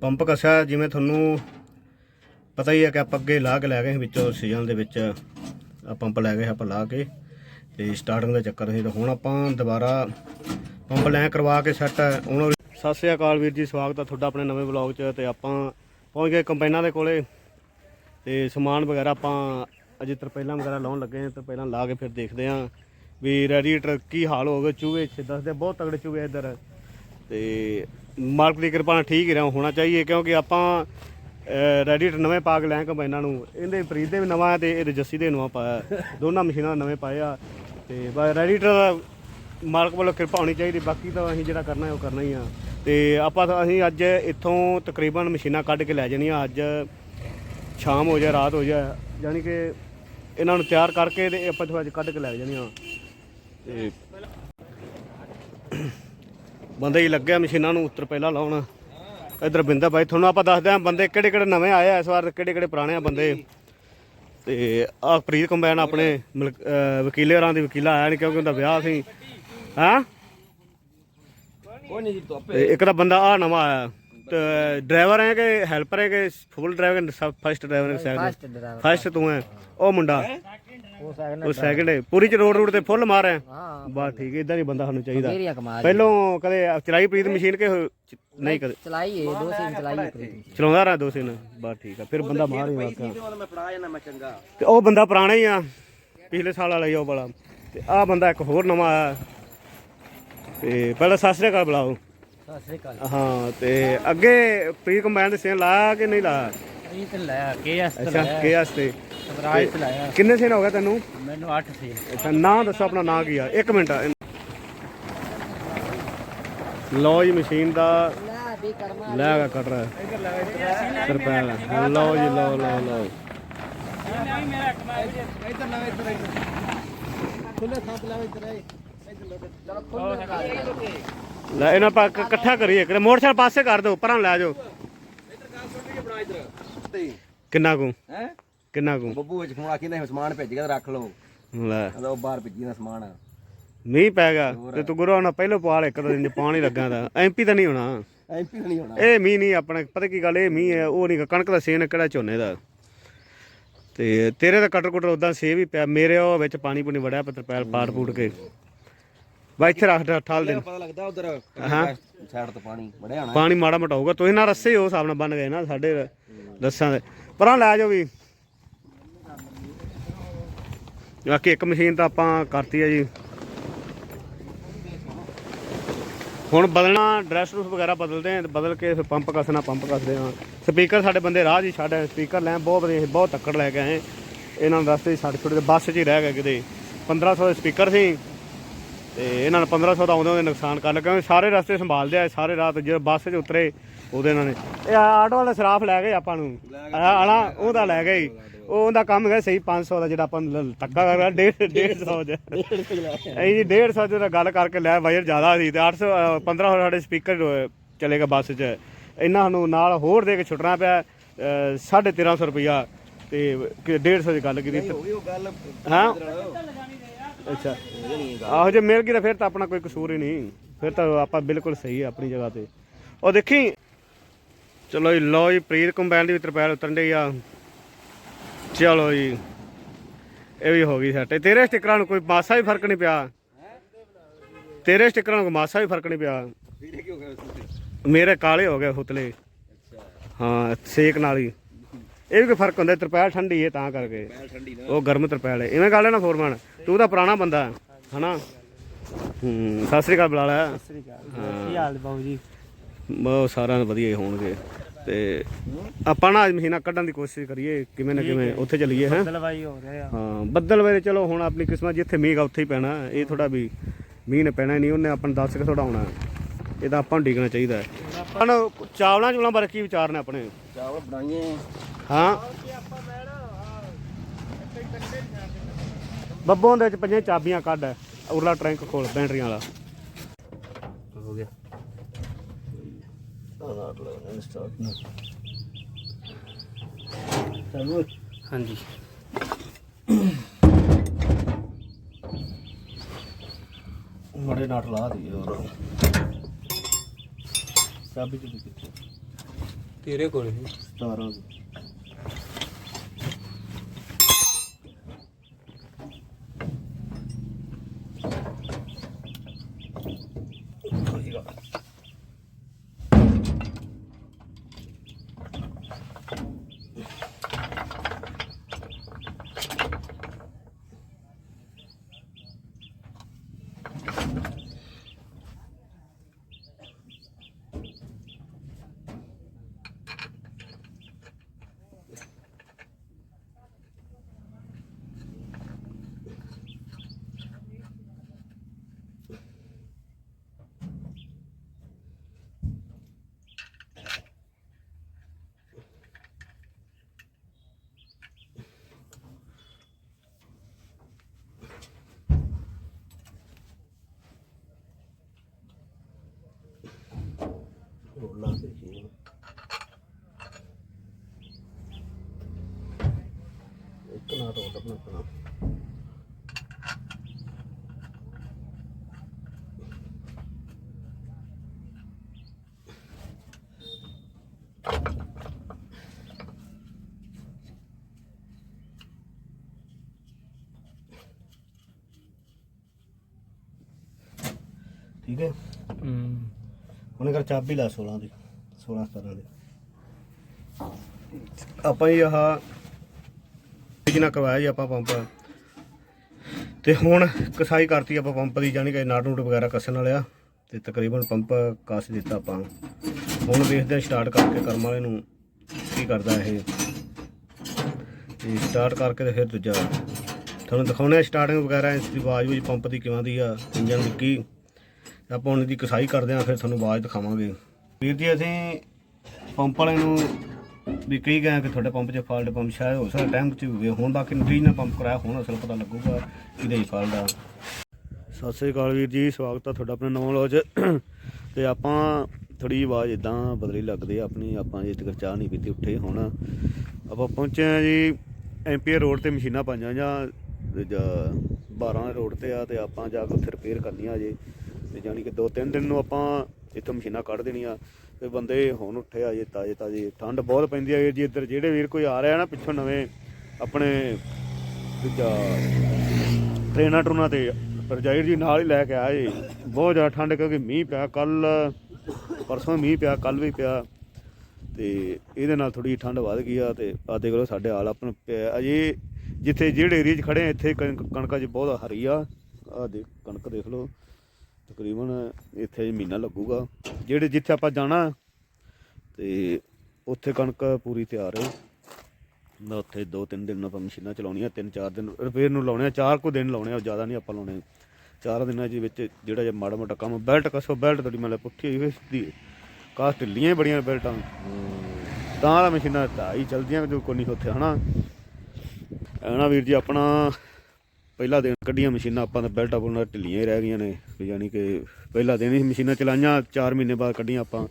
Pump ਕਸਿਆ, ਜਿਵੇਂ ਤੁਹਾਨੂੰ ਪਤਾ ਹੀ ਹੈ ਕਿ ਆਪਾਂ ਅੱਗੇ ਲਾ ਕੇ ਲੈ ਗਏ ਸੀ ਵਿੱਚੋਂ ਸੀਜ਼ਨ ਦੇ ਵਿੱਚ। ਆ ਪੰਪ ਲੈ ਗਏ ਆਪਾਂ ਲਾ ਕੇ। ਤੇ ਸਟਾਰਟਿੰਗ ਦਾ ਚੱਕਰ ਸੀ, ਤੇ ਹੁਣ ਆਪਾਂ ਦੁਬਾਰਾ ਪੰਪ ਲੈ ਕਰਵਾ ਕੇ ਸੈੱਟ ਹੁਣ ਸਤਿ ਸ੍ਰੀ ਅਕਾਲ ਵੀਰ ਜੀ, ਸਵਾਗਤ ਹੈ ਤੁਹਾਡਾ ਆਪਣੇ ਨਵੇਂ ਵਲੌਗ 'ਚ। ਤੇ ਆਪਾਂ ਪਹੁੰਚ ਗਏ ਕੰਬਾਈਨਾਂ ਦੇ ਕੋਲੇ। ਤੇ ਸਮਾਨ ਵਗੈਰਾ ਆਪਾਂ ਅਜੇ ਤਰਪੈਲਾਂ ਵਗੈਰਾ ਲਾਉਣ ਲੱਗੇ ਹਾਂ ਤਰਪੈਲਾਂ ਲਾ ਕੇ ਫਿਰ ਦੇਖਦੇ ਹਾਂ ਵੀ ਰੈਡੀਏਟਰ ਕੀ ਹਾਲ ਹੋ ਗਿਆ, ਚੂਹੇ ਇੱਥੇ ਦੱਸਦੇ ਬਹੁਤ ਤਗੜੇ ਚੂਹੇ ਇੱਧਰ। ਤੇ ਮਾਲਕ ਦੀ ਕਿਰਪਾ ਨਾਲ ਠੀਕ ਹੀ ਰਿਹਾ, ਹੋਣਾ ਚਾਹੀਏ, ਕਿਉਂਕਿ ਆਪਾਂ ਰੈਡੀਏਟਰ ਨਵੇਂ ਪਾ ਕੇ ਲੈ ਕੰਬਾਈਨਾਂ ਨੂੰ, ਇਹਦੇ ਪ੍ਰੀਤ ਦੇ ਵੀ ਨਵਾਂ ਹੈ ਤੇ ਇਹਦੇ ਜੱਸੀ ਦੇ ਨਵਾਂ ਪਾਇਆ ਦੋਨਾਂ ਮਸ਼ੀਨਾਂ ਨਵੇਂ ਪਾਏ ਆ। ਤੇ ਬਸ ਰੈਡੀਏਟਰ ਮਾਲਕ ਵੱਲੋਂ ਕਿਰਪਾ ਹੋਣੀ ਚਾਹੀਦੀ, ਬਾਕੀ ਤਾਂ ਅਸੀਂ ਜਿਹੜਾ ਕਰਨਾ ਹੈ ਉਹ ਕਰਨਾ ਹੀ ਆ। ਤੇ ਆਪਾਂ ਤਾਂ ਅਸੀਂ ਅੱਜ ਇੱਥੋਂ ਤਕਰੀਬਨ ਮਸ਼ੀਨਾਂ ਕੱਢ ਕੇ ਲੈ ਜਾਣੀਆਂ, ਅੱਜ ਸ਼ਾਮ ਹੋ ਜਾ ਰਾਤ ਹੋ ਜਾਏ, ਯਾਨੀ ਕਿ ਇਹਨਾਂ ਨੂੰ ਤਿਆਰ ਕਰਕੇ ਤੇ ਆਪਾਂ ਤੋਂ ਅੱਜ ਕੱਢ ਕੇ ਲੈ ਜਾਣੀਆਂ ਤੇ ਬੰਦੇ ਹੀ ਲੱਗਿਆ ਮਸ਼ੀਨਾਂ ਨੂੰ ਉੱਤਰ ਪਹਿਲਾਂ ਲਾਉਣ। ਇਧਰ ਬਿੰਦਾ ਬਾਈ ਤੁਹਾਨੂੰ ਆਪਾਂ ਦੱਸਦੇ ਆਂ ਬੰਦੇ ਕਿਹੜੇ ਕਿਹੜੇ ਨਵੇਂ ਆਏ ਆ ਇਸ ਵਾਰ ਕਿਹੜੇ ਕਿਹੜੇ ਪੁਰਾਣੇ ਆ ਬੰਦੇ। ਤੇ ਆ ਪ੍ਰੀਤ ਕੰਬਾਈਨ ਆਪਣੇ ਵਕੀਲੇ ਹੋਰਾਂ ਦੀ ਵਕੀਲਾ ਆਇਆ ਨਹੀਂ ਕਿਉਂਕਿ ਉਹਦਾ ਵਿਆਹ ਸੀ। ਹਾਂ? ਕੋਈ ਨਹੀਂ ਜੀ ਤੋਪੇ ਇੱਕ ਤਾਂ ਬੰਦਾ ਆ ਨਵਾਂ ਆਇਆ। ਡਰਾਈਵਰ ਹੈ ਕਿ ਹੈਲਪਰ ਹੈ ਕਿ ਫੁੱਲ ਡਰਾਈਵਰ ਫਸਟ ਡਰਾਈਵਰ ਹੈ ਸੈਕੰਡ ਡਰਾਈਵਰ ਫਸਟ ਤੂੰ ਹੈ। ਉਹ ਮੁੰਡਾ। ਉਹ ਸੈਕਿੰਡ ਉਹ ਸੈਕੰਡ ਹੈ। ਪੂਰੀ ਚ ਰੋਡ ਰੋਡ ਤੇ ਫੁੱਲ ਮਾਰ ਰਿਹਾ। ਹਾਂ ਬਸ ਠੀਕ ਹੈ ਇਦਾਂ ਨਹੀਂ ਬੰਦਾ ਸਾਨੂੰ ਚਾਹੀਦਾ। ਪਹਿਲੋਂ ਕਦੇ ਚਲਾਈ ਪ੍ਰੀਤ ਮਸ਼ੀਨ ਕੇ ਨਹੀਂ ਕਦੇ। ਚਲਾਈ ਏ ਦੋ ਸੀਨ ਚਲਾਈ ਪ੍ਰੀਤ ਚਲਾਉਂਦਾ ਰਹਾ ਦੋ ਸਿਨ। ਬਸ ਠੀਕ ਆ ਫਿਰ ਬੰਦਾ ਮਾਰ ਹੀ ਵਾਕਾ ਉਹਦਾ ਮੈਂ ਫੜਾ ਜਾਣਾ ਮੈਂ ਚੰਗਾ। ਤੇ ਉਹ ਬੰਦਾ ਪੁਰਾਣਾ ਹੀ ਆ ਪਿਛਲੇ ਸਾਲ ਵਾਲਾ ਹੀ ਆ ਉਹ ਵਾਲਾ। ਤੇ ਆ ਬੰਦਾ ਇੱਕ ਹੋਰ ਨਵਾਂ ਆਇਆ। ਤੇ ਪਹਿਲਾਂ ਸਤਿ ਸ੍ਰੀ ਅਕਾਲ ਬੁਲਾਓ। ਸਤਿ ਸ੍ਰੀ ਅਕਾਲ। ਹਾਂ ਤੇ ਅੱਗੇ ਪ੍ਰੀ ਕੰਬਾਈਨ ਦੇ ਸੇਨ ਲਾਇਆ ਕਿ ਨਹੀਂ ਲਾਇਆ ਪ੍ਰੀਤ ਲਾਇਆ ਕੇ ਐਸ ਅੱਛਾ ਕੇ ਵਾਸਤੇ ਸਵਰਾਜ ਤੇ ਲਾਇਆ। ਕਿੰਨੇ ਸੇਨ ਹੋ ਗਿਆ ਤੈਨੂੰ? ਮੈਨੂੰ 8 ਸੀ ਅੱਛਾ ਨਾਂ ਦੱਸੋ ਆਪਣਾ ਨਾਂ ਕੀ ਆ। ਇੱਕ ਮਿੰਟ ਲਓ ਜੀ ਮਸ਼ੀਨ ਦਾ ਲੈ ਵੀ ਕਰਮਾ ਲੈ ਕੇ ਕੱਟ ਰਿਹਾ ਸਰਪੈਲ ਲਓ। ਜੀ ਲਓ ਲਓ ਲਓ ਲੈ ਇਹਨਾਂ ਪਾ ਇਕੱਠਾ ਕਰੀਏ ਕਿਤੇ ਮੋਟਰਸਾਈਕਲ ਪਾਸੇ ਕਰ ਦਿਓ ਪਰਾਂ ਲੈ ਜਾਓ। ਕਿੰਨਾ ਕੁ? ਹੈ? ਕਿੰਨਾ ਕੁ? ਬੱਬੂ ਵਿੱਚ ਫੋਨ ਆ ਕਹਿੰਦਾ ਸਮਾਨ ਭੇਜ ਕੇ ਰੱਖ ਲਓ। ਲੈ। ਉਹ ਬਾਹਰ ਭੇਜੀ ਦਾ ਸਮਾਨ। ਮੀਂਹ ਪੈ ਗਿਆ ਤੇ ਤੂੰ ਗੁਰੂ ਨਾਲ ਪਹਿਲਾਂ ਪਵਾ ਲੈ ਇੱਕ ਦਿਨ ਪਾਣੀ ਲੱਗਾ ਦਾ ਐਮਪੀ ਤਾਂ ਨਹੀਂ ਹੋਣਾ। ਐਮਪੀ ਨਹੀਂ ਹੋਣਾ। ਇਹ ਮੀਂਹ ਨਹੀਂ ਆਪਣਾ ਪਤਾ ਕੀ ਗੱਲ ਇਹ ਮੀਂਹ ਹੈ ਉਹ ਨਹੀਂ ਕਣਕ ਦਾ ਸੇਨ ਕਿਹੜਾ ਝੋਨੇ ਦਾ। ਤੇ ਤੇਰੇ ਦਾ ਕਟਰ ਕੁਟਰ ਉਦਾਂ ਸੇ ਵੀ ਪਿਆ ਮੇਰੇ ਉਹ ਵਿੱਚ ਪਾਣੀ ਪੂਣੀ ਵੜਿਆ ਪੱਤਰ ਪੈਲ ਪਾੜ ਪੂੜ ਕੇ। ਬਾ ਇੱਥੇ ਰੱਖ ਦੇ ਠਾਲ ਦੇ। ਪਤਾ ਲੱਗਦਾ ਉਧਰ ਹਾਂ। ਸਾਈਡ ਤੋਂ ਪਾਣੀ ਬੜਿਆ ਹੋਣਾ। ਪਾਣੀ ਮਾੜਾ ਮੋਟਾ ਹੋਊਗਾ। ਤੁਸੀਂ ਨਾ ਰੱਸੇ ਉਹ ਹਿਸਾਬ ਨਾਲ ਬੰਨ ਗਏ ਨਾ ਸਾਡੇ ਰੱਸਾਂ ਦੇ। ਪਰਾਂ ਲੈ ਜਾਓ ਵੀ। ਬਾਕੀ ਇੱਕ ਮਸ਼ੀਨ ਤਾਂ ਆਪਾਂ ਕਰਤੀ ਹੈ ਜੀ। ਹੁਣ ਬਦਲਣਾ ਡਰੈਸ ਰੂਫ ਵਗੈਰਾ ਬਦਲਦੇ ਆਂ ਬਦਲ ਕੇ ਫਿਰ ਪੰਪ ਕੱਸਣਾ ਪੰਪ ਕੱਸਦੇ ਆ। ਸਪੀਕਰ ਸਾਡੇ ਬੰਦੇ ਰਾਹ ਹੀ ਛੱਡ ਸਪੀਕਰ ਲੈ ਬਹੁਤ ਵਧੀਆ ਬਹੁਤ ਤੱਕੜ ਲੈ ਕੇ ਆਏ। ਇਹਨਾਂ ਨੂੰ ਰਸਤੇ ਛੱਡ ਛੁੱਟ ਕੇ ਬੱਸ 'ਚ ਹੀ ਰਹਿ ਗਏ ਕਿਤੇ। 1500 ਦੇ ਸਪੀਕਰ ਸੀ। ਤੇ ਇਹਨਾਂ ਨੇ 1500 ਦਾ ਆਉਂਦੇ ਉਹਦੇ ਨੁਕਸਾਨ ਕਰ ਲਿਆ ਕਿਉਂਕਿ ਸਾਰੇ ਰਸਤੇ ਸੰਭਾਲਦੇ ਆ ਸਾਰੇ ਰਾਤ ਜਦੋਂ ਬੱਸ 'ਚ ਉਤਰੇ ਉਹਦੇ ਇਹਨਾਂ ਨੇ। ਇਹ ਆਟੋ ਵਾਲਾ ਸਰਾਫ ਲੈ ਗਏ ਆਪਾਂ ਨੂੰ। ਆਲਾ ਉਹਦਾ ਲੈ ਗਏ ਉਹ ਉਹਦਾ ਕੰਮ ਹੈਗਾ ਸਹੀ 500 ਦਾ ਜਿਹੜਾ ਆਪਾਂ ਧੱਕਾ ਕਰ ਰਿਹਾ 150 ਦਾ ਇਹ ਜੀ 150 ਦਾ ਗੱਲ ਕਰਕੇ ਲੈ ਵਾਇਰ ਜ਼ਿਆਦਾ ਸੀ ਤੇ 800 ਅ, 1500 ਸਾਡੇ ਸਪੀਕਰ ਚਲੇਗਾ ਬੱਸ 'ਚ। ਇਹਨਾਂ ਨੂੰ ਨਾਲ ਹੋਰ ਦੇ ਕੇ ਛੁੱਟਣਾ ਪਿਆ ਅ, 1350 ਰੁਪਇਆ। ਤੇ ਕਿ 150 ਦੀ ਗੱਲ ਕੀਤੀ ਹੋ। ਹਾਂ ਅੱਛਾ। ਆਹੋ, ਜੇ ਮਿਲ ਗਈ ਤਾਂ ਫਿਰ ਤਾਂ ਆਪਣਾ ਕੋਈ ਕਸੂਰ ਹੀ ਨਹੀਂ। ਫਿਰ ਤਾਂ ਆਪਾਂ ਬਿਲਕੁਲ ਸਹੀ ਆ ਆਪਣੀ ਜਗ੍ਹਾ ਤੇ। ਉਹ ਦੇਖੀ? ਚਲੋ ਜੀ, ਲਓ ਜੀ, ਪ੍ਰੀਤ ਕੰਬਾਈਨ ਦੀ ਵੀ ਤਰਪੈਲ ਉਤਰਨ ਡਈ ਆ। ਚਲੋ ਜੀ, ਇਹ ਵੀ ਹੋ ਗਈ ਸੈਟ ਤੇਰੇ ਸਟਿਕਰਾਂ ਨੂੰ ਕੋਈ ਮਾਸਾ ਵੀ ਫ਼ਰਕ ਨਹੀਂ ਪਿਆ। ਤੇਰੇ ਸਟਿਕਰਾਂ ਨੂੰ ਮਾਸਾ ਵੀ ਫ਼ਰਕ ਨਹੀਂ ਪਿਆ। ਮੇਰੇ ਕਾਲੇ ਹੋ ਗਏ ਹੁਤਲੇ। ਹਾਂ, ਸੇਕ ਨਾਲ ਹੀ। ਇਹ ਵੀ ਕੋਈ ਫ਼ਰਕ ਹੁੰਦਾ ਤਰਪੈਲ ਠੰਡੀ ਹੈ ਤਾਂ ਕਰਕੇ। ਉਹ ਗਰਮ ਤਰਪੈਲ ਹੈ। ਇਵੇਂ ਗੱਲ ਹੈ ਨਾ ਫੋਰਮੈਨ ਤੂੰ ਤਾਂ ਪੁਰਾਣਾ ਬੰਦਾ ਹੈ, ਹਨਾ? ਹੂੰ ਸਤਿ ਸ੍ਰੀ ਅਕਾਲ ਬੁਲਾ ਲਿਆ ਸ੍ਰੀ ਅਕਾਲ ਕੀ ਹਾਲ ਬਾਬੂ ਜੀ? ਬਹੁਤ ਸਾਰਿਆਂ ਦੇ ਵਧੀਆ ਹੀ ਹੋਣਗੇ। ਤੇ ਆਪਾਂ ਨਾ ਅੱਜ ਮਹੀਨਾ ਕੱਢਣ ਦੀ ਕੋਸ਼ਿਸ਼ ਕਰੀਏ ਕਿਵੇਂ ਨਾ ਕਿਵੇਂ ਉੱਥੇ ਚੱਲੀਏ ਹੈ? ਦਲਵਾਈ ਹੋ ਰਿਹਾ ਹਾਂ ਬੱਦਲ ਵੇਲੇ ਚਲੋ ਹੁਣ ਆਪਣੀ ਕਿਸਮਤ ਜਿੱਥੇ ਮੀਂਹ ਗਾ ਉੱਥੇ ਹੀ ਪੈਣਾ। ਇਹ ਥੋੜਾ ਵੀ ਮੀਂਹ ਨੇ ਪੈਣਾ ਨਹੀਂ ਉਹਨੇ ਆਪਾਂ ਦੱਸ ਕੇ ਥੋੜਾ ਆਉਣਾ। ਇਹ ਤਾਂ ਆਪਾਂ ਨੂੰ ਡਿੱਗਣਾ ਚਾਹੀਦਾ ਹੈ। ਹੁਣ ਚਾਵਲਾਂ ਚੁਵਲਾਂ ਬਾਰੇ ਕੀ ਵਿਚਾਰ ਨੇ ਆਪਣੇ? ਚਾਵਲ ਬਣਾਈਏ। ਹਾਂ। ਬੱਬੋਂ ਦੇ ਵਿੱਚ ਪੰਜਾਂ ਚਾਬੀਆਂ ਕੱਢ। ਉਰਲਾ ਟਰੰਕ ਖੋਲ ਬੈਟਰੀਆਂ ਵਾਲਾ। ਹੋ ਗਿਆ। ਹਾਂਜੀ। ਮੜੇ ਨਾਟ ਲਾ ਦਈਏ ਹੋਰ। ਚਾਬੀ ਚੁਬੀ ਕਿੱਥੇ ਤੇਰੇ ਕੋਲ ਹੀ। 17 ਦੀ ਹੋਰ ਲਾ ਦੇ ਜੀ ਇੱਕ ਨਾਟ ਹੋਰ ਆਪਣਾ ਆਪਣਾ ਠੀਕ ਹੈ ਹੂੰ ਉਹਨੇ ਕਰ ਚਾਬੀ ਲਾ 16 ਦੀ 16 17 ਦੀ। ਆਪਾਂ ਹੀ ਆਹ ਜਿਹਨਾਂ ਕਰਵਾਇਆ ਜੀ ਆਪਾਂ ਪੰਪ। ਤੇ ਹੁਣ ਕਸਾਈ ਕਰਤੀ ਆਪਾਂ ਪੰਪ ਦੀ ਜਾਨੀ ਕਿ ਨਾਟ ਨੂਟ ਵਗੈਰਾ ਕੱਸਣ ਵਾਲਿਆ ਤੇ ਤਕਰੀਬਨ ਪੰਪ ਕੱਸ ਦਿੱਤਾ ਆਪਾਂ। ਹੁਣ ਦੇਖਦੇ ਆ ਸਟਾਰਟ ਕਰਕੇ ਕਰਮ ਵਾਲੇ ਨੂੰ ਕੀ ਕਰਦਾ ਇਹ। ਤੇ ਸਟਾਰਟ ਕਰਕੇ ਤੇ ਫਿਰ ਦੂਜਾ। ਤੁਹਾਨੂੰ ਦਿਖਾਉਣੇ ਆ ਸਟਾਰਟਿੰਗ ਵਗੈਰਾ, ਇਸ ਦੀ ਆਵਾਜ਼ ਵਿੱਚ ਪੰਪ ਦੀ ਕਿਵੇਂ ਦੀ ਆ ਇੰਜਨ ਦੀ ਕੀ। ਆਪਾਂ ਉਹਨਾਂ ਦੀ ਕਸਾਈ ਕਰਦੇ ਹਾਂ, ਫਿਰ ਤੁਹਾਨੂੰ ਆਵਾਜ਼ ਦਿਖਾਵਾਂਗੇ। ਵੀਰ ਜੀ, ਅਸੀਂ ਪੰਪ ਵਾਲੇ ਨੂੰ ਵੀ ਕਹੀ ਗਏ ਕਿ ਤੁਹਾਡੇ ਪੰਪ 'ਚ ਫਾਲਟ ਪੰਪ ਸ਼ਾਇਦ ਹੋ ਸਕਦਾ ਟਾਈਮ 'ਚ ਹੋਵੇ ਹੁਣ ਬਾਕੀ ਨਤੀਜ ਨਾਲ ਪੰਪ ਕਰਾਇਆ, ਹੁਣ ਅਸਲ ਪਤਾ ਲੱਗੂਗਾ ਕਿਹਦੇ ਹੀ ਫਾਲਟ ਆ। ਸਤਿ ਸ੍ਰੀ ਅਕਾਲ ਵੀਰ ਜੀ, ਸਵਾਗਤ ਆ ਤੁਹਾਡਾ ਆਪਣੇ ਨਵਾਂ ਲੌਜ ਤੇ ਆਪਾਂ ਥੋੜੀ ਆਵਾਜ਼ ਇਦਾਂ ਬਦਲੀ ਲੱਗਦੀ ਆ ਆਪਣੀ, ਆਪਾਂ ਜੇ ਤੱਕ ਚਾਹ ਨਹੀਂ ਪੀਤੀ ਉੱਠੇ ਹੁਣ। ਆਪਾਂ ਪਹੁੰਚੇ ਆ ਜੀ ਐਮਪੀਆਰ ਰੋਡ ਤੇ ਮਸ਼ੀਨਾਂ ਪਾਈਆਂ ਜਾਂ ਦੂਜਾ 12 ਰੋਡ ਤੇ ਆ ਤੇ ਆਪਾਂ ਜਾ ਕੇ ਉੱਥੇ ਰਿਪੇਅਰ ਕਰਨੀਆਂ ਜੇ ਤੇ ਜਾਨੀ ਕਿ ਦੋ ਤਿੰਨ ਦਿਨ ਨੂੰ ਆਪਾਂ ਇੱਥੋਂ ਮਸ਼ੀਨਾਂ ਕੱਢ ਦੇਣੀਆਂ, ਤੇ ਬੰਦੇ ਹੁਣ ਉੱਠੇ ਆ ਜੇ ਤਾਜੇ ਤਾਜੇ, ਠੰਡ ਬਹੁਤ ਪੈਂਦੀ ਆ ਵੀਰ ਜੀ ਇੱਧਰ, ਜਿਹੜੇ ਵੀਰ ਕੋਈ ਆ ਰਿਹਾ ਨਾ ਪਿੱਛੋਂ ਨਵੇਂ, ਆਪਣੇ ਦੂਜਾ ਟ੍ਰੇਨਾਂ ਟਰੂਨਾਂ ਤੇ ਰਜਾਈ ਜੀ ਨਾਲ ਹੀ ਲੈ ਕੇ ਆਏ, ਬਹੁਤ ਜ਼ਿਆਦਾ ਠੰਡ ਕਿਉਂਕਿ ਮੀਂਹ ਪਿਆ ਕੱਲ ਪਰਸੋਂ ਮੀਂਹ ਪਿਆ ਕੱਲ ਵੀ ਪਿਆ, ਤੇ ਇਹਦੇ ਨਾਲ ਥੋੜੀ ਠੰਡ ਵੱਧ ਗਈ ਆ, ਤੇ ਆ ਦੇਖ ਲਓ ਸਾਡੇ ਹਾਲ ਆਪਣ ਪਿਆ ਅਜੇ ਜਿੱਥੇ ਜਿਹੜੇ ਏਰੀਏ 'ਚ ਖੜੇ ਆ, ਇੱਥੇ ਕਣਕ- ਕਣਕਾਂ 'ਚ ਬਹੁਤ ਹਰੀ ਆ ਆ ਦੇਖ ਕਣਕ ਦੇਖ ਲਓ ਤਕਰੀਬਨ ਇੱਥੇ ਮਹੀਨਾ ਲੱਗੂਗਾ। ਜਿਹੜੇ ਜਿੱਥੇ ਆਪਾਂ ਜਾਣਾ, ਤੇ ਉੱਥੇ ਕਣਕ ਪੂਰੀ ਤਿਆਰ ਹੈ। ਨਾ ਉੱਥੇ ਦੋ ਤਿੰਨ ਦਿਨ ਆਪਾਂ ਮਸ਼ੀਨਾਂ ਚਲਾਉਣੀਆਂ ਤਿੰਨ ਚਾਰ ਦਿਨ ਰਿਪੇਅਰ ਨੂੰ ਲਾਉਣੇ ਆ, ਚਾਰ ਕੁ ਦਿਨ ਲਾਉਣੇ ਆ ਜ਼ਿਆਦਾ ਨਹੀਂ ਆਪਾਂ ਲਾਉਣੇ। ਚਾਰ ਦਿਨਾਂ ਦੇ ਵਿੱਚ ਜਿਹੜਾ ਜਿਹਾ ਮਾੜਾ ਮੋਟਾ ਕੰਮ ਬੈਲਟ ਕਸੋ ਬੈਲਟ ਤੁਹਾਡੀ ਮਤਲਬ ਪੁੱਠੀ ਹੋਈ ਸਿੱਧੀ ਕਾਸ ਢਿੱਲੀਆਂ ਹੀ ਬੜੀਆਂ ਬੈਲਟਾਂ। ਤਾਂ ਤਾਂ ਮਸ਼ੀਨਾਂ ਢਾਈ ਚਲਦੀਆਂ, ਜੋ ਕੋਈ ਨਹੀਂ ਉੱਥੇ, ਹਨਾ? ਐਨਾ ਵੀਰ ਜੀ, ਆਪਣਾ ਪਹਿਲਾ ਦਿਨ ਕੱਢੀਆਂ ਮਸ਼ੀਨਾਂ ਆਪਾਂ ਤਾਂ ਬੈਲਟਾਂ ਬੁਲਟਾਂ ਢਿੱਲੀਆਂ ਹੀ ਰਹਿ ਗਈਆਂ ਨੇ ਯਾਨੀ ਕਿ ਪਹਿਲਾ ਦਿਨ ਹੀ ਮਸ਼ੀਨਾਂ ਚਲਾਈਆਂ 4 ਮਹੀਨੇ ਬਾਅਦ ਕੱਢੀਆਂ ਆਪਾਂ।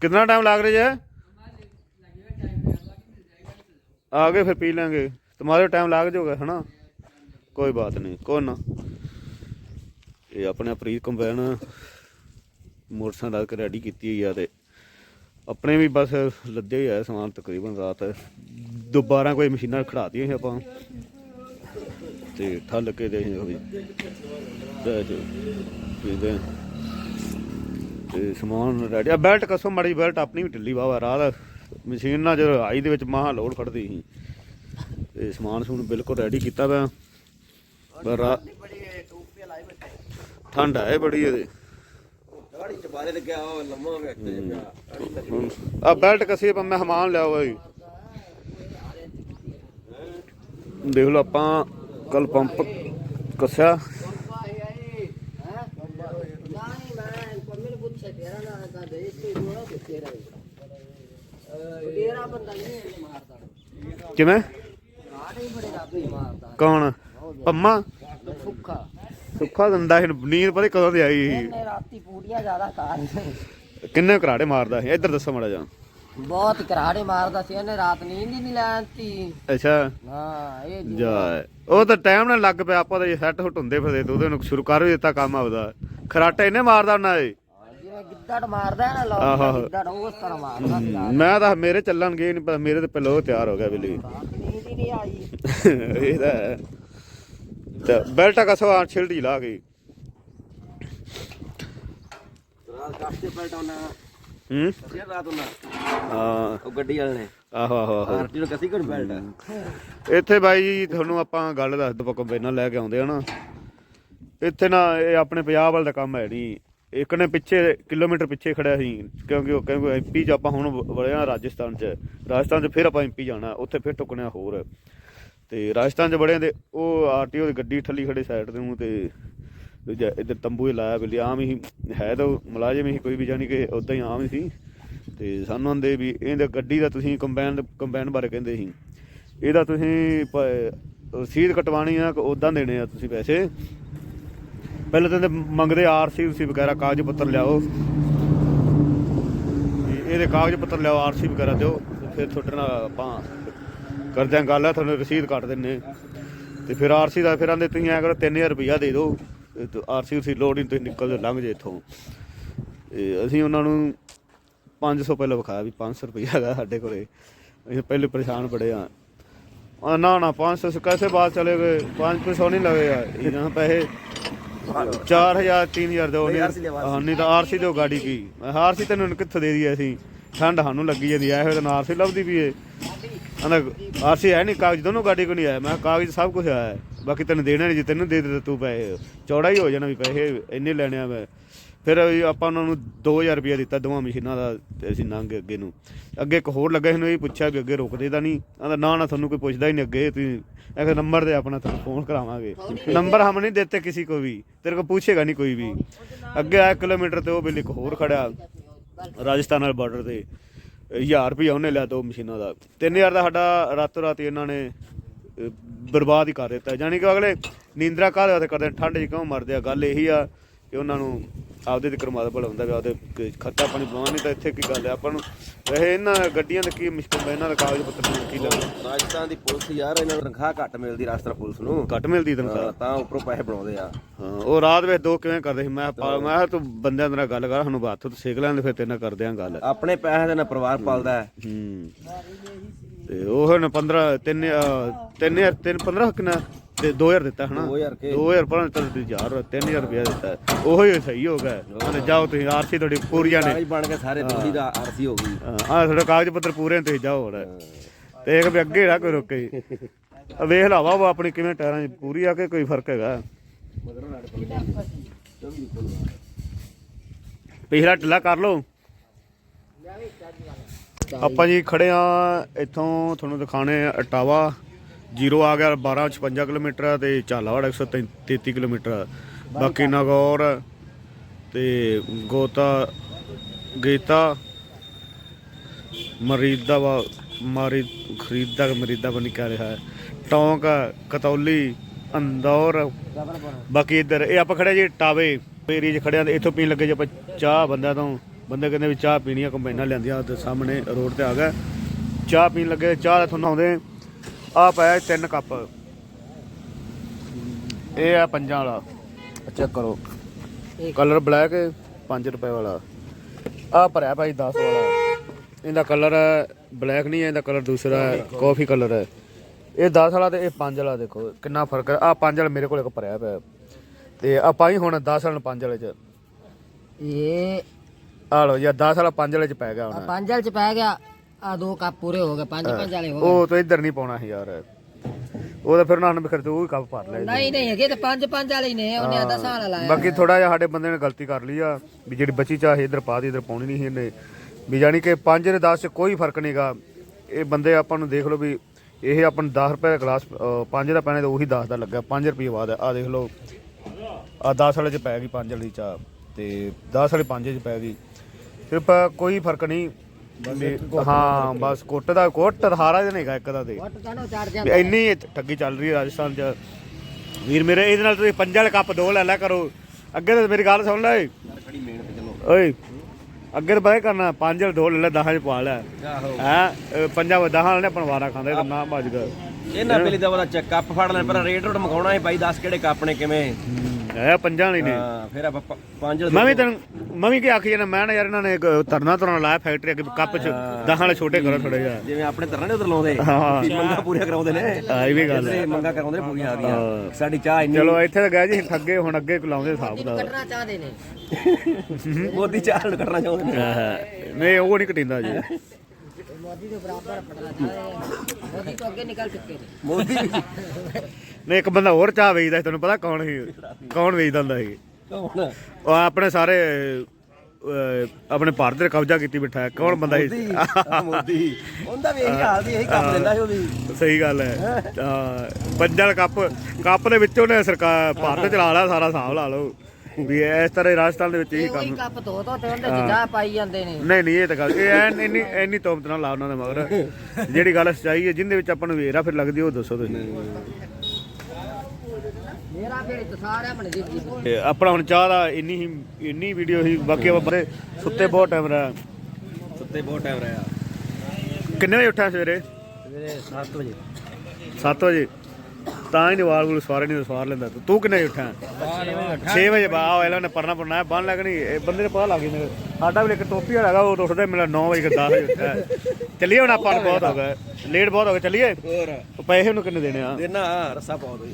ਕਿੰਨਾ ਟਾਈਮ ਲੱਗ ਰਿਹਾ ਜੇ? ਆ ਗਏ ਫਿਰ ਪੀ ਲਾਂਗੇ। ਤੁਹਾਡੇ ਟਾਈਮ ਲੱਗ ਜਾਊਗਾ, ਹਨਾ? ਕੋਈ ਬਾਤ ਨਹੀਂ, ਕੋਈ ਨਾ। ਇਹ ਆਪਣੇ ਪ੍ਰੀਤ ਕੰਬਾਈਨ ਮੋਟਰਸਾਈਕਲ ਲਾ ਰੈਡੀ ਕੀਤੀ ਹੋਈ ਆ ਤੇ ਆਪਣੇ ਵੀ ਬਸ ਲੱਦੇ ਹੀ ਆ ਸਮਾਨ ਤਕਰੀਬਨ ਰਾਤ। ਦੁਬਾਰਾ ਕੋਈ ਮਸ਼ੀਨਾਂ ਖੜਾਤੀਆਂ ਸੀ ਆਪਾਂ। ਤੇ ਠੱਲ ਕੇ ਦੇ ਹੋਈ ਤੇ। ਤੇ ਸਮਾਨ ਰੈਡੀ ਆ। ਬੈਲਟ ਕਸੋ ਮੜੀ ਬੈਲਟ ਆਪਣੀ ਵੀ ਢਿੱਲੀ ਵਾਵਾ ਰਾਤ ਮਸ਼ੀਨ ਨਾਲ ਜਦੋਂ ਹਾਈ ਦੇ ਵਿੱਚ ਮਾਹ ਲੋਡ ਖੜਦੀ ਸੀ। ਤੇ ਸਮਾਨ ਸਮੂਨ ਬਿਲਕੁਲ ਰੈਡੀ ਕੀਤਾ ਵਾ ਪਰ ਠੰਡ ਹੈ ਬੜੀ ਇਹਦੇ। ਗਾੜੀ ਚ ਬਾਰੇ ਲੱਗਿਆ ਉਹ ਲੰਮਾ ਵੇਖਦੇ ਪਿਆ ਆ ਬੈਲਟ ਕਸੀ ਆਪਾਂ ਮਹਿਮਾਨ ਲਿਆ ਹੋਇਆ ਜੀ ਦੇਖ ਲਓ ਆਪਾਂ ਕੱਲ ਪੰਪ ਕੱਸਿਆ। ਕਿਵੇਂ? ਕੌਣ? ਪੰਮਾ? ਸੁੱਖਾ ਸੁੱਖਾ ਦੰਦਾ ਸੀ ਨੀਂਦ ਪਤਾ ਕਦੋਂ ਦੀ ਆਈ ਰਾਤੀ ਪੂੜੀਆਂ ਜ਼ਿਆਦਾ ਖਾ ਲਈਆਂ ਕਿੰਨੇ ਘਰਾੜੇ ਮਾਰਦਾ ਇੱਧਰ ਦੱਸੋ ਮੜਾ ਜਾ ਬਹੁਤ ਕਰਾੜੇ ਮਾਰਦਾ ਸੀ ਇਹਨੇ ਰਾਤ ਨੀਂਦ ਹੀ ਨਹੀਂ ਲੈਂਦੀ ਅੱਛਾ। ਹਾਂ ਇਹ ਜੀ ਜਾ ਉਹ ਤਾਂ ਟਾਈਮ ਨਾਲ ਲੱਗ ਪਿਆ ਆਪਾਂ ਤਾਂ ਸੈੱਟ ਹੁੱਟ ਹੁੰਦੇ ਫਿਰਦੇ ਤੇ ਉਹਦੇ ਨੂੰ ਸ਼ੁਰੂ ਕਰ ਵੀ ਦਿੱਤਾ ਕੰਮ ਆਪਦਾ। ਖਰਾਟਾ ਇਹਨੇ ਮਾਰਦਾ ਏ ਜਿਵੇਂ ਗਿੱਦੜ ਮਾਰਦਾ ਹੈ ਨਾ ਆਹੋ। ਲੋਕ ਗਿੱਦੜ ਉਸ ਤਰ੍ਹਾਂ ਮਾਰਦਾ ਸੀ। ਰਾਤ ਮੈਂ ਤਾਂ ਮੇਰੇ ਚੱਲਣਗੇ ਨਹੀਂ ਪਤਾ ਮੇਰੇ ਤੇ ਪਹਿਲਾਂ ਉਹ ਤਿਆਰ ਹੋ ਗਿਆ ਬਿੱਲੀ। ਰਾਤ ਨੀਂਦ ਹੀ ਨਹੀਂ ਆਈ। ਇਹ ਤਾਂ ਹੈ। ਤੇ ਬੈਲਟਾ ਕਸੋ ਆ ਛਿਲੜੀ ਲਾ ਗਈ ਰਾਤ ਕੱਟ ਆਉਣਾ। ਹੂੰ? ਅਸੀਂ ਰਾਤ ਉਹਨਾਂ ਹਾਂ। ਉਹ ਗੱਡੀ ਵਾਲੇ ਨੇ। ਆਹੋ ਆਹੋ ਆਹੋ। ਆਰਟੀ ਨੂੰ ਕਸੀ ਕੋਣ ਬੈਲਟ? ਇੱਥੇ ਬਾਈ ਜੀ ਤੁਹਾਨੂੰ ਆਪਾਂ ਗੱਲ ਦੱਸ ਦੋ ਕੰਬਾਈਨਾਂ ਲੈ ਕੇ ਆਉਂਦੇ ਆ ਨਾ। ਇੱਥੇ ਨਾ ਇਹ ਆਪਣੇ ਪੰਜਾਬ ਵਾਲ ਦਾ ਕੰਮ ਹੈ ਨਹੀਂ। ਇੱਕ ਨੇ ਪਿੱਛੇ ਕਿਲੋਮੀਟਰ ਪਿੱਛੇ ਖੜਿਆ ਸੀ ਕਿਉਂਕਿ ਉਹ ਕਹਿੰਦੇ ਐਮਪੀ ਚ ਆਪਾਂ ਹੁਣ ਵੜੇ ਆ ਰਾਜਸਥਾਨ ਚ। ਰਾਜਸਥਾਨ ਚ ਫਿਰ ਆਪਾਂ ਐਮਪੀ ਜਾਣਾ ਉੱਥੇ ਫਿਰ ਟੁਕਣਿਆ ਹੋਰ। ਤੇ ਰਾਜਸਥਾਨ ਚ ਬੜੇ ਦੇ ਉਹ ਆਰਟੀਓ ਦੀ ਗੱਡੀ ਠੱਲੀ ਖੜੇ ਸਾਈਡ ਤੇ ਨੂੰ ਤੇ ਦੂਜਾ ਇੱਧਰ ਤੰਬੂ ਹੀ ਲਾਇਆ ਬਿੱਲੀ ਆਮ ਹੀ ਹੈ ਤਾਂ ਮੁਲਾਜ਼ਮ ਹੀ, ਕੋਈ ਵੀ ਜਾਣੀ ਕਿ ਉਦਾਂ ਹੀ ਆਮ ਹੀ ਸੀ। ਤੇ ਸਾਨੂੰ ਆਂਦੇ ਵੀ ਇਹਦੇ ਗੱਡੀ ਦਾ ਤੁਸੀਂ ਕੰਬਾਈਨ ਕੰਬਾਈਨ ਬਾਰੇ ਕਹਿੰਦੇ ਸੀ। ਇਹਦਾ ਤੁਸੀਂ ਰਸੀਦ ਕਟਵਾਣੀ ਆ ਕਿ ਉਦਾਂ ਦੇਣੇ ਆ ਤੁਸੀਂ ਪੈਸੇ? ਪਹਿਲਾਂ ਤਾਂ ਇਹਦੇ ਮੰਗਦੇ ਆਰਸੀ ਉਸੀ ਵਗੈਰਾ ਕਾਗਜ਼ ਪੱਤਰ ਲਿਆਓ। ਇਹਦੇ ਕਾਗਜ਼ ਪੱਤਰ ਲਿਆਓ ਆਰਸੀ ਵਗੈਰਾ ਦਿਓ ਫਿਰ ਤੁਹਾਡੇ ਨਾਲ ਆਪਾਂ ਕਰਦੇ ਆਂ ਗੱਲ ਆ ਤੁਹਾਨੂੰ ਰਸੀਦ ਕੱਟ ਦਿੰਨੇ। ਤੇ ਫਿਰ ਆਰਸੀ ਦਾ ਫਿਰ ਆਂਦੇ ਤੁਸੀਂ ਐ ਕਰੋ 3000 ਰੁਪਇਆ ਦੇ ਦਿਓ। ਆਰਸੀ ਸੀ ਲੋੜ ਨਹੀਂ ਤੁਸੀਂ ਨਿਕਲ ਜਾਓ ਲੰਘ ਜੇ ਇੱਥੋਂ। ਅਸੀਂ ਉਹਨਾਂ ਨੂੰ 500 ਪਹਿਲਾਂ ਵਿਖਾਇਆ ਵੀ 500 ਰੁਪਇਆ ਹੈਗਾ ਸਾਡੇ ਕੋਲੇ। ਅਸੀਂ ਪਹਿਲੇ ਪਰੇਸ਼ਾਨ ਬੜੇ ਆ। ਨਾ ਨਾ 500 ਸੇ ਕੈਸੇ ਬਾਤ ਚਲੇ ਗਏ? 500 ਨਹੀਂ ਲੱਗੇਗਾ ਇਹਨਾਂ ਪੈਸੇ 4000 3000 ਦੋ ਨੇ। ਹਾਂ ਨਹੀਂ ਤਾਂ ਆਰਸੀ ਦਿਓ ਗਾੜੀ ਕੀ? ਆਰਸੀ ਤੈਨੂੰ ਕਿੱਥੋਂ ਦੇ ਦੀ ਅਸੀਂ? ਠੰਡ ਸਾਨੂੰ ਲੱਗੀ ਜਾਂਦੀ ਐ ਫਿਰ ਆਰਸੀ ਲੱਭਦੀ ਵੀ ਏ। ਆਰਸੀ ਹੈ ਨਹੀਂ ਕਾਗਜ਼ ਦੋਨੋਂ ਗਾੜੀ ਕੋ ਨਹੀਂ ਆਇਆ। ਮੈਂ ਕਾਗਜ਼ ਸਭ ਕੁਝ ਆਇਆ ਬਾਕੀ ਤੈਨੂੰ ਦੇਣਾ ਨਹੀਂ, ਜੇ ਤੈਨੂੰ ਦੇ ਦੇ ਤੂੰ ਪੈਸੇ ਚੌੜਾ ਹੀ ਹੋ ਜਾਣਾ ਵੀ ਪੈਸੇ ਇੰਨੇ ਲੈਣੇ ਆ ਮੈਂ। ਫਿਰ ਆਪਾਂ ਉਹਨਾਂ ਨੂੰ 2000 ਰੁਪਏ ਦਿੱਤਾ ਦੋਵਾਂ ਮਸ਼ੀਨਾਂ ਦਾ ਤੇ ਅਸੀਂ ਲੰਘ ਅੱਗੇ ਨੂੰ। ਅੱਗੇ ਇੱਕ ਹੋਰ ਲੱਗਾ ਇਹਨੂੰ ਇਹ ਪੁੱਛਿਆ ਵੀ ਅੱਗੇ ਰੁਕਦੇ ਤਾਂ ਨਹੀਂ। ਆਂਦਾ ਨਾ ਨਾ, ਤੁਹਾਨੂੰ ਕੋਈ ਪੁੱਛਦਾ ਹੀ ਨਹੀਂ ਅੱਗੇ, ਤੁਸੀਂ ਇਹ ਨੰਬਰ 'ਤੇ ਆਪਣਾ ਤੁਹਾਨੂੰ ਫੋਨ ਕਰਾਵਾਂਗੇ। ਨੰਬਰ ਹਮ ਨਹੀਂ ਦਿੱਤੇ ਕਿਸੇ ਕੋ ਵੀ, ਤੇਰੇ ਕੋ ਪੁੱਛੇਗਾ ਨਹੀਂ ਕੋਈ ਵੀ। ਅੱਗੇ ਆ ਕਿਲੋਮੀਟਰ ਤੇ ਉਹ ਬਿੱਲ ਇੱਕ ਹੋਰ ਖੜਿਆ, ਰਾਜਸਥਾਨ ਨਾਲ ਬਾਰਡਰ ਤੇ। 1000 ਰੁਪਏ ਉਹਨੇ ਲਿਆ ਤੋ ਮਸ਼ੀਨਾਂ ਦਾ। 3000 ਦਾ ਸਾਡਾ ਰਾਤੋਂ ਰਾਤ ਇਹਨਾਂ ਨੇ ਬਰਬਾਦ ਹੀ ਕਰ ਦਿੱਤਾ। ਜਾਨੀ ਕਿ ਅਗਲੇ ਨੀਂਦਰਾ ਕਾਹਦੇ ਤੇ ਕਰਦੇ ਠੰਡ 'ਚ ਕਿਉਂ ਮਰਦੇ ਆ? ਗੱਲ ਇਹੀ ਆ ਕਿ ਉਹਨਾਂ ਨੂੰ ਆਪਦੇ ਤੇ ਕਰਮਾਦਾ ਭਲਾ ਹੁੰਦਾ ਵੀ ਆਪਦੇ ਖਰਚਾ ਪਾਣੀ ਪਵਾਉਣ ਨਹੀਂ ਤਾਂ ਇੱਥੇ ਕੀ ਗੱਲ ਹੈ ਆਪਾਂ ਨੂੰ ਵੈਸੇ ਇਹਨਾਂ ਗੱਡੀਆਂ ਦਾ ਕੀ ਮੁਸ਼ਕਲ ਹੈ ਇਹਨਾਂ ਦਾ ਕਾਗਜ਼ ਪੱਤਰ ਨੂੰ ਕੀ ਲੱਗਦਾ ਰਾਜਸਥਾਨ ਦੀ ਪੁਲਿਸ ਯਾਰ ਇਹਨਾਂ ਨੂੰ ਤਨਖਾਹ ਘੱਟ ਮਿਲਦੀ ਰਾਜਸਥਾਨ ਪੁਲਿਸ ਨੂੰ। ਘੱਟ ਮਿਲਦੀ ਤਨਖਾਹ? ਤਾਂ ਉੱਪਰੋਂ ਪੈਸੇ ਬਣਾਉਂਦੇ ਆ। ਹਾਂ ਉਹ ਰਾਤ ਵਿੱਚ ਦੋ ਕਿਵੇਂ ਕਰਦੇ ਸੀ? ਮੈਂ ਪਾ- ਮੈਂ ਕਿਹਾ ਤੂੰ ਬੰਦਿਆਂ ਦੇ ਨਾਲ ਗੱਲ ਕਰ ਸਾਨੂੰ ਬਾਤ ਤੋਂ ਸੇਕ ਲੈਣ ਦੇ ਫਿਰ ਤੇਰੇ ਨਾਲ ਕਰਦੇ ਆਂ ਗੱਲ। ਆਪਣੇ ਪੈਸੇ ਦੇ ਨਾਲ ਪਰਿਵਾਰ ਪਾਲਦਾ ਹੈ। ਹੂੰ। ਤੇ ਉਹ ਨੇ 15 ਤਿੰਨ ਅਹ, ਤਿੰਨ ਹਜ਼ਾਰ ਤਿੰਨ 15 ਕਿੰਨਾ? ਤੇ 2000 ਦਿੱਤਾ ਹਨਾ? 2000 ਕੇ। 2000 ਪਰ ਤੇ 1000 3000 ਰੁਪਇਆ ਦਿੱਤਾ। ਉਹੋ ਹੀ ਸਹੀ ਹੋ ਗਿਆ। ਉਹਨੇ ਜਾਓ ਤੁਸੀਂ ਆਰਸੀ ਤੁਹਾਡੀ ਪੂਰੀਆਂ ਨੇ। ਕਾਗਜ਼ ਬਣ ਕੇ ਸਾਰੇ ਤੁਸੀਂ ਦਾ ਆਰਸੀ ਹੋ ਗਈ। ਆ ਤੁਹਾਡੇ ਕਾਗਜ਼ ਪੱਤਰ ਪੂਰੇ ਨੇ ਤੁਸੀਂ ਜਾਓ ਹੁਣ। ਤੇ ਇੱਕ ਵੀ ਅੱਗੇ ਨਾ ਕੋਈ ਰੋਕੇ। ਆ ਵੇਖ ਲਾਵਾ ਉਹ ਆਪਣੀ ਕਿਵੇਂ ਟਾਇਰਾਂ 'ਚ ਪੂਰੀ ਆ ਕੇ ਕੋਈ ਫ਼ਰਕ ਹੈਗਾ? ਪਿਛਲਾ ਢਿੱਲਾ ਕਰ ਲਓ। ਆਪਾਂ ਜੀ। ਖੜੇ ਆ ਇੱਥੋਂ ਤੁਹਾਨੂੰ ਦਿਖਾਣੇ ਆ ਇਟਾਵਾ ਜ਼ੀਰੋ ਆ ਗਿਆ 1256 ਕਿਲੋਮੀਟਰ ਤੇ ਝਾਲਾਵਾੜ 133 ਕਿਲੋਮੀਟਰ ਬਾਕੀ ਨਗੌਰ ਤੇ ਗੋਤਾ ਗੀਤਾ ਮਰੀਦਾ ਵਾ ਮਾਰੀ ਖਰੀਦਾ ਮਰੀਦਾ ਬਣੀ ਕਹਿ ਰਿਹਾ ਹੈ ਟੌਂਕ ਕਤੌਲੀ ਅੰਦੌਰ। ਬਾਕੀ ਇੱਧਰ ਇਹ ਆਪਾਂ ਖੜੇ ਜੀ ਟਾਵੇ। ਏਰੀਏ 'ਚ ਖੜਿਆ ਤੇ ਇੱਥੋਂ ਪੀਣ ਲੱਗੇ ਜੇ ਆਪਾਂ ਚਾਹ ਬੰਦਿਆਂ ਤੋਂ। ਬੰਦੇ ਕਹਿੰਦੇ ਵੀ ਚਾਹ ਪੀਣੀ ਆ, ਕੰਬਾਈਨਾਂ ਲਿਆਂਦੀਆਂ ਉਹਦੇ ਸਾਹਮਣੇ ਰੋਡ ਤੇ ਆ ਗਿਆ। ਚਾਹ ਪੀਣ ਲੱਗੇ, ਚਾਹ ਦਾ ਤੁਹਾਨੂੰ ਆਉਂਦੇ ਆ ਪਾਇਆ ਤਿੰਨ ਕੱਪ। ਇਹ ਆ ਪੰਜਾਂ ਵਾਲਾ। ਚੈੱਕ ਕਰੋ। ਕਲਰ ਬਲੈਕ 5 ਰੁਪਏ ਵਾਲਾ। ਆ ਭਰਿਆ ਭਾਈ 10 ਵਾਲਾ। ਇਹਦਾ ਕਲਰ ਬਲੈਕ ਨਹੀਂ ਹੈ, ਇਹਦਾ ਕਲਰ ਦੂਸਰਾ ਹੈ ਕਾਫੀ ਕਲਰ ਹੈ। ਇਹ 10 ਵਾਲਾ ਤੇ ਇਹ 5 ਵਾਲਾ ਦੇਖੋ, ਕਿੰਨਾ ਫ਼ਰਕ ਹੈ। ਆ 5 ਵਾਲਾ ਮੇਰੇ ਕੋਲ ਇੱਕ ਭਰਿਆ ਪਿਆ। ਤੇ ਆਪਾਂ ਹੀ ਹੁਣ 10 ਵਾਲਾ 5 ਵਾਲੇ ਚ। ਇਹ ਆ ਲਓ ਯਾ 10 ਵਾਲਾ 5 ਵਾਲੇ ਚ ਪੈ ਗਿਆ ਹੁਣ। ਪੰਜ ਵਾਲ ਚ ਪੈ ਗਿਆ ਆ ਦੋ ਕੱਪ ਪੂਰੇ ਹੋ ਗਏ ਪੰਜ ਪੰਜ ਵਾਲੇ ਹੋ ਗਏ। ਉਹ ਤਾਂ ਇੱਧਰ ਨਹੀਂ ਪਾਉਣਾ ਸੀ ਯਾਰ। ਉਹ ਤਾਂ ਫਿਰ ਉਹਨਾਂ ਨੇ ਉਹ ਵੀ ਕੱਪ ਭਰ ਲਿਆ ਨਹੀਂ ਨਹੀਂ ਹੈਗੇ ਤੇ ਪੰਜ ਪੰਜ ਵਾਲੇ ਹੀ ਨੇ ਉਹਨੇ ਆਦਾ ਸਾਲ ਲਾਇਆ। ਬਾਕੀ ਥੋੜਾ ਜਿਹਾ ਸਾਡੇ ਬੰਦੇ ਨੇ ਗਲਤੀ ਕਰ ਲਈ ਆ ਵੀ ਜਿਹੜੀ ਬਚੀ ਚਾਹੇ ਇਧਰ ਪਾ ਦੀ ਇਧਰ ਪਾਉਣੀ ਨਹੀਂ ਸੀ ਇਹਨੇ। ਵੀ ਜਾਨੀ ਕਿ 5 ਦੇ 10 ਚ ਕੋਈ ਫ਼ਰਕ ਨਹੀਂਗਾ ਇਹ ਬੰਦੇ ਆਪਾਂ ਨੂੰ ਦੇਖ ਲਓ ਵੀ ਇਹ ਆਪਾਂ ਨੂੰ 10 ਰੁਪਏ ਦਾ ਗਲਾਸ 5 ਦਾ ਪੈਣੇ ਤਾਂ ਉਹੀ 10 ਦਾ ਲੱਗਾ 5 ਰੁਪਏ ਬਾਅਦ ਆ ਦੇਖ ਲਓ। ਆ 10 ਵਾਲੇ ਚ ਪੈ ਗਈ 5 ਵਾਲੀ ਚਾਹ ਤੇ 10 ਵਾਲੇ 5 ਚ ਪੈ ਗਈ। ਸਿਰਫ ਕੋਈ ਫ਼ਰਕ ਨਹੀਂ ਵੀ- ਹਾਂ ਬਸ ਕੁੱਟ ਦਾ ਕੁੱਟ ਹਾਰਾ ਜਿਹਾ ਨਹੀਂਗਾ ਇੱਕ ਦਾ ਤੇ। ਵੱਟ ਕਾਣੋ ਚੜ ਵੀ ਜਾਂਦਾ ਇੰਨੀ ਠੱਗੀ ਚੱਲ ਰਹੀ ਹੈ ਰਾਜਸਥਾਨ 'ਚ। ਵੀਰ ਮੇਰੇ ਇਹਦੇ ਨਾਲ ਤੁਸੀਂ ਪੰਜਾਂ ਵਾਲੇ ਕੱਪ ਦੋ ਲੈ ਲਿਆ ਕਰੋ। ਅੱਗੇ ਤਾਂ ਮੇਰੀ ਗੱਲ ਸੁਣ ਲੈ। ਓਏ। ਅੱਗੇ ਤਾਂ ਪਤਾ ਕਰਨਾ ਪੰਜ ਵਾਲੇ ਦੋ ਲੈ ਲੈ 10 ਚ ਪਾ ਲੈ। ਆਹੋ। ਹੈ ਪੰਜਾਂ ਵਾ 10 ਵਾਲੇ ਨੇ ਆਪਣਾ ਵਾਰਾ ਖਾਂਦੇ ਤਾਂ ਨਾ ਭੱਜ ਗਿਆ। ਇਹਨਾਂ ਪਹਿਲੀ ਦਾ ਉਹਦਾ ਚੱਕ ਕੱਪ ਫੜ ਲੈਣ ਪਰ ਰੇਟ ਰੋਟ ਮਗਾਉਣਾ ਹੈ ਬਾਈ ਦੱਸ ਕਿਹੜੇ ਕੱਪ ਨੇ ਕਿਵੇਂ। ਹੈ ਪੰਜਾਂ ਵਾਲੀ ਨੇ। ਹਾਂ ਫਿਰ ਆਪਾਂ ਪ- ਪੰਜ ਮੈਂ ਵੀ ਤੈਨੂੰ ਮੈਂ ਵੀ ਕੀ ਆਖੀ ਜਾਣਾ ਮੈਂ ਨਾ ਯਾਰ ਇਹਨਾਂ ਨੇ ਇੱਕ ਤਰਨਾ ਤਰਨਾ ਲਾਇਆ ਫੈਕਟਰੀ ਅੱਗੇ ਕੱਪ ਚ 10 ਵਾਲੇ ਛੋਟੇ ਕਰੋ ਥੋੜੇ ਜਿਹਾ। ਜਿਵੇਂ ਆਪਣੇ ਤਰ੍ਹਾਂ ਨੇ ਉਧਰ ਲਾਉਂਦੇ ਹਾਂ। ਵੀ ਮੰਗਾ ਪੂਰੀਆਂ ਕਰਾਉਂਦੇ ਨੇ। ਹਾਂ, ਇਹ ਵੀ ਗੱਲ ਹੈ। ਇੱਧਰ ਮੰਗਾ ਕਰਾਉਂਦੇ ਨੇ ਪੂਰੀਆਂ ਆਦੀਆਂ ਹਾਂ। ਸਾਡੀ ਚਾਹ ਇੰਨੀ ਚਲੋ ਇੱਥੇ ਤਾਂ ਗਏ ਜੀ ਠੱਗੇ ਹੁਣ ਅੱਗੇ ਲਾਉਂਦੇ ਹਿਸਾਬ ਦਾ ਕੱਟਣਾ ਚਾਹਦੇ ਨੇ। ਮੋਦੀ ਚਾਹ ਨੂੰ ਕੱਢਣਾ ਚਾਹੁੰਦੇ ਨੇ। ਨਹੀਂ ਉਹ ਨਹੀਂ ਕਟਿੰਦਾ ਜੀ। ਮੋਦੀ ਦੇ ਬਰਾਬਰ ਪਟਣਾ ਚਾਹਦੇ ਮੋਦੀ ਤੋਂ ਅੱਗੇ ਨਿਕਲ ਚੁੱਕੇ ਨੇ। ਮੋਦੀ ਇੱਕ ਬੰਦਾ ਹੋਰ ਚਾਹ ਵੇਚਦਾ ਸੀ, ਤੈਨੂੰ ਪਤਾ ਕੌਣ ਸੀ? ਕੌਣ ਵੇਚਦਾ ਹੁੰਦਾ ਸੀ? ਕੌਣ? ਉਹ ਆਪਣੇ ਸਾਰੇ ਅਹ, ਆਪਣੇ ਭਾਰਤ ਦੇ ਕਬਜ਼ਾ ਕੀਤੀ ਬਿਠਾ ਹੈ। ਕੌਣ ਬੰਦਾ ਸੀ? ਮੋਦੀ ਆਹ ਮੋਦੀ। ਉਹਦਾ ਵੀ ਇਹੀ ਹਾਲ ਦੀ ਇਹੀ ਕੰਮ ਦਿੰਦਾ ਸੀ ਉਹਦੀ। ਸਹੀ ਗੱਲ ਹੈ। ਤਾਂ ਪੰਜਾਂ ਕੱਪ ਕੱਪ ਦੇ ਵਿੱਚੋਂ ਨੇ ਸਰਕਾਰ ਭਾਰਤ ਚਲਾ ਲਿਆ ਸਾਰਾ ਹਿਸਾਬ ਲਾ ਲਓ। ਵੀ ਇਸ ਤਰ੍ਹਾਂ ਹੀ ਰਾਜਸਥਾਨ ਦੇ ਵਿੱਚ ਇਹੀ ਕੰਮ। ਕੱਪ ਧੋ ਧੋ ਤੇ ਉਹਦੇ ਚ ਚਾਹ ਪਾਈ ਜਾਂਦੇ ਨੇ। ਨਹੀਂ ਨਹੀਂ ਇਹ ਤਾਂ ਗੱਲ ਇਹ ਐਨ ਇੰਨੀ ਇੰਨੀ ਤੋਮਤ ਨਾਲ ਲਾ ਉਹਨਾਂ ਦੇ ਮਗਰ। ਜਿਹੜੀ ਗੱਲ ਸੱਚਾਈ ਹੈ ਜਿੰਦੇ ਵਿੱਚ ਆਪਾਂ ਨੂੰ ਵੇਰਾ ਫਿਰ ਲੱਗਦੀ ਉਹ ਦੱਸੋ ਤੁਸੀਂ। ਮੇਰਾ ਫਿਰ ਜੀ। ਤੇ ਆਪਣਾ ਹੁਣ ਚਾਹ ਦਾ ਇੰਨੀ ਹੀ ਇੰਨੀ ਵੀਡੀਓ ਸੀ ਬਾਕੀ ਆਪਾਂ ਬੜੇ ਸੁੱਤੇ ਬਹੁਤ ਟਾਈਮ ਰਿਹਾ। ਸੁੱਤੇ ਬਹੁਤ ਟਾਈਮ ਰਿਹਾ। ਕਿੰਨੇ ਵਜੇ ਉੱਠਿਆ ਸਵੇਰੇ? ਸਵੇਰੇ 7 ਵਜੇ। 7 ਵਜੇ। ਤਾਂ ਹੀ ਨੀ ਵਾਲ ਵੂਲ ਸਵਾਰੇ ਨਹੀਂ ਸਵਾਰ ਲੈਂਦਾ। ਤੂੰ ਤੂੰ ਕਿੰਨੇ ਉੱਠਿਆ 6 ਵਜੇ ਬਾਅਦ ਇਹਨਾਂ ਨੇ ਪਰਨਾ ਪਰਨਾ ਬੰਨ ਲੱਗਣੀ ਇਹ ਬੰਦੇ ਨੇ ਪਤਾ ਲੱਗ ਗਿਆ ਮੇਰੇ ਸਾਡਾ ਵੀ ਇੱਕ ਟੋਪੀ ਵਾਲਾ ਹੈਗਾ ਉਹ ਉੱਠਦਾ ਮੇਰਾ 9 ਵਜੇ 10 ਵਜੇ ਉੱਠਿਆ ਚੱਲੀਏ ਹੁਣ ਆਪਾਂ ਨੂੰ ਬਹੁਤ ਹੋ ਗਿਆ। ਲੇਟ ਬਹੁਤ ਹੋ ਗਿਆ ਚੱਲੀਏ? ਹੋਰ। ਉਹ ਪੈਸੇ ਉਹਨੂੰ ਕਿੰਨੇ ਦੇਣੇ ਆ? ਦੇਣਾ ਰੱਸਾ ਪਾਉ ਦੋ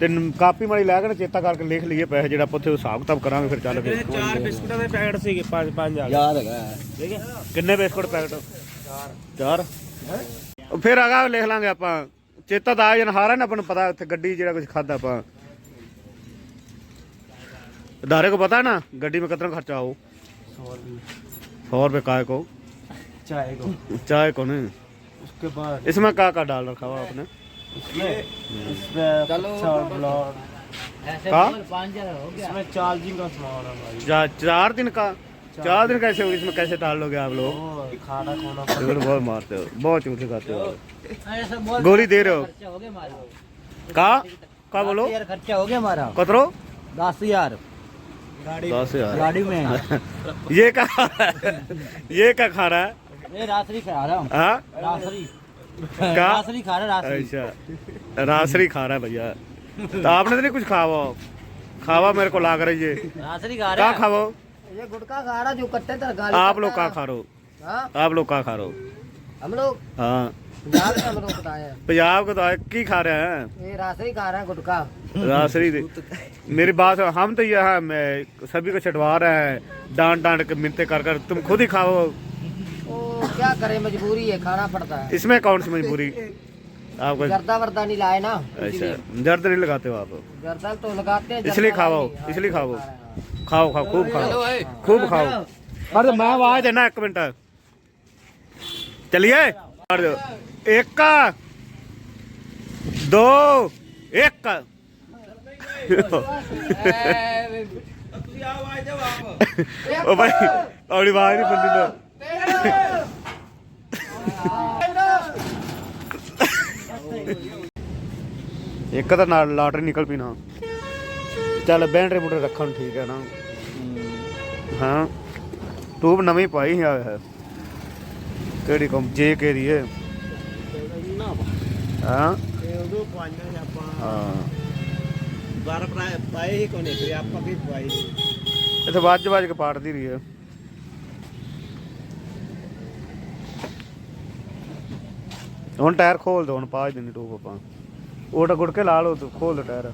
ਤੇ ਨ- ਕਾਪੀ ਮਾਰੀ ਲੈ ਕੇ ਨਾ ਚੇਤਾ ਕਰਕੇ ਲਿਖ ਲਈਏ ਪੈਸੇ ਜਿਹੜਾ ਆਪਾਂ ਉੱਥੇ ਹਿਸਾਬ ਕਿਤਾਬ ਕਰਾਂਗੇ ਫਿਰ ਚੱਲ ਕੇ ਚਾਰ ਬਿਸਕੁਟਾਂ ਦੇ ਪੈਕਟ ਸੀਗੇ ਪੰਜ ਪੰਜ ਆ ਯਾਦ ਹੈਗਾ। ਠੀਕ ਹੈ। ਕਿੰਨੇ ਬਿਸਕੁਟ ਪੈਕਟ? ਚਾਰ। ਚਾਰ। ਫਿਰ ਆਗਾ ਲਿਖ ਲਾਂਗੇ ਆਪਾਂ। ਚੇਤਾ ਤਾਂ ਆ ਜਨ ਹਾਰਾ ਨਾ ਆਪਾਂ ਨੂੰ ਪਤਾ ਉੱਥੇ ਗੱਡੀ ਜਿਹੜਾ ਕੁਝ ਖਾਦਾ ਆਪਾਂ दारे को पता है ना गड्डी में कितना खर्चा हो सौ रुपये काय को चाय को चाय को नहीं उसके बाद इसमें का का डाल रखा हुआ आपने इसमें इसमें चलो। चार ब्लॉड ऐसे का? बोल, पाँच जरा हो गया इसमें चार्जिंग का सामान है भाई जा- चार दिन का चार दिन कैसे हो इसमें कैसे डाल लोगे आप लोग वो खाना खोना झूठ बहुत मारते हो बहुत झूठ खाते हो ऐसे बोल गोली दे रहे हो। गया का? का बोलो? खर्चा हो गया हमारा। कतरो? दस हज़ार। गाड़ी में। ये क्या ये क्या खा रहा है? ये रासरी खा रहा हूँ। हाँ? रासरी। क्या रासरी खा रहा अच्छा। रासरी खा रहा है भैया। तो आपने तो नहीं कुछ खावा? खावा मेरे को लाग रही है। रासरी खा क्या रहा खावो? ये गुटखा खा रहा जो कट्टे आप लोग क्या खा रहे हो? हाँ? आप लोग क्या खा रहे हो? हम लोग? हाँ। पंजाब में हम लोग बताए हैं पंजाब को तो की खा रहे हैं ये रासरी खा रहे हैं गुटखा रासरी दे मेरी बात है, हम तो यहाँ मैं सभी को छटवा रहे हैं डांट डांट के मिनते कर कर तुम खुद ही खाओ ओ क्या करे मजबूरी है खाना पड़ता है इसमें कौन सी मजबूरी आपको गर्दा वर्दा नहीं लाए ना अच्छा दर्द नहीं लगाते हो आप गर्दा तो लगाते हैं इसलिए जर्दा खाओ नहीं। हाँ, इसलिए खाओ खा रहे हैं। ਖਾਓ ਖਾਓ ਖੂਬ ਖਾਓ ਖੂਬ ਖਾਓ ਪਰ ਮੈਂ ਆਵਾਜ਼ ਦੇਣਾ ਇੱਕ ਮਿੰਟ ਚਲਿਏ ਕਰ ਦਿਓ ਇੱਕ ਦੋ, ਇੱਕ। ਉਹ ਭਾਈ ਆਪਣੀ ਆਵਾਜ਼ ਨਹੀਂ ਬੰਦੀ ਨਾ ਇੱਕ ਤਾਂ ਨਾਲ ਲਾਟਰੀ ਨਿਕਲ ਪਈ ਨਾ। ਚੱਲ ਬੈਂਟਰੀ ਮੋਟਰ ਰੱਖਣ ਠੀਕ ਹੈ ਨਾ। ਹਾਂ। ਟੂਬ ਨਵੀਂ ਪਾਈ ਹੈ ਹੈ ਕਿਹੜੀ ਕੰਪ ਜੇ ਕੇ ਦੀ ਹੈ ਹਾਂ। ਤੇ ਉਦੋਂ ਪਾਈਆਂ ਸੀ ਆਪਾਂ। ਹਾਂ। ਬਾਰ ਪਾਏ ਹੀ ਕੋਨੇ ਫਿਰ ਆਪਾਂ ਵੀ ਪਾਈ ਇੱਥੇ ਵੱਜ ਵੱਜ ਕੇ ਪਾੜਦੀ ਰਹੀ ਹੈ ਹੁਣ ਟਾਇਰ ਖੋਲ ਦੋ ਹੁਣ ਪਾ ਦੇਣੀ ਟੂਬ ਆਪਾਂ। ਉਹਦਾ ਗੁੜ ਕੇ ਲਾ ਲਓ ਤੂੰ ਖੋਲ ਦੋ ਟਾਇਰ।